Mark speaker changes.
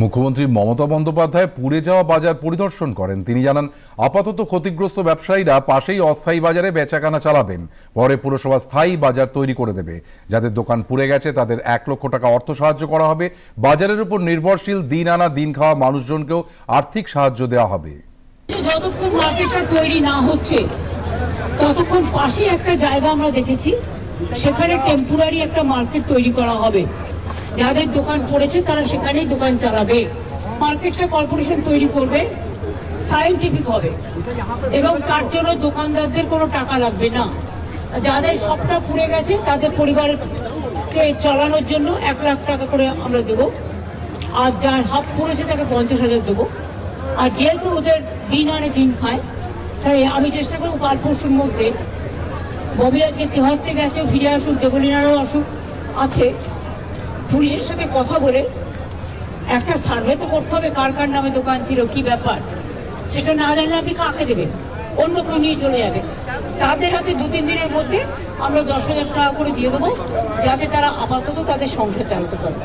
Speaker 1: মুখ্যমন্ত্রী মমতা বন্দ্যোপাধ্যায় পুড়ে যাওয়া বাজার পরিদর্শন করেন। তিনি জানান, আপাতত ক্ষতিগ্রস্ত ব্যবসায়ীরা পাশেই অস্থায়ী বাজারে বেচাকেনা চালাবেন। পরে পুরসভা স্থায়ী বাজার তৈরি করে দেবে। যাদের দোকান পুড়ে গেছে, তাদের এক লক্ষ টাকা অর্থ সাহায্য করা হবে। বাজারের উপর নির্ভরশীল দিন আনা, দিন খাওয়া মানুষজনকেও আর্থিক সাহায্য দেওয়া হবে।
Speaker 2: তৈরি না হচ্ছে, ততক্ষণ পাশে একটা জায়গা আমরা দেখেছি, সেখানে টেম্পোরারি একটা মার্কেট তৈরি করা হবে। যাদের দোকান পড়েছে তারা সেখানেই দোকান চালাবে। মার্কেটটা কর্পোরেশন তৈরি করবে সায়েন্টিফিক হবে। এবং তার জন্য দোকানদারদের কোনো টাকা লাগবে না। যাদের সবটা পুড়ে গেছে, তাদের পরিবারকে চালানোর জন্য এক লাখ টাকা করে আমরা দেবো। আর যার হাফ পড়েছে তাকে পঞ্চাশ হাজার দেবো। আর যেহেতু ওদের দিন আনে দিন খায়, তাই আমি চেষ্টা করব কাল পরশুর মধ্যে। ববি আজকে তেহারতে গেছে, ফিরে আসুক দেবলিনারও আসুক, আছে। পুলিশের সঙ্গে কথা বলে একটা সার্ভে তো করতে হবে কার কার নামে দোকান ছিল, কি ব্যাপার? সেটা না জানলে আপনি কাকে দেবেন? অন্য কেউ নিয়ে চলে যাবে। তাদের হাতে দু, তিন দিনের মধ্যে আমরা দশ হাজার টাকা করে দিয়ে দেবো, যাতে তারা আপাতত তাদের সংসার চালাতে পারে।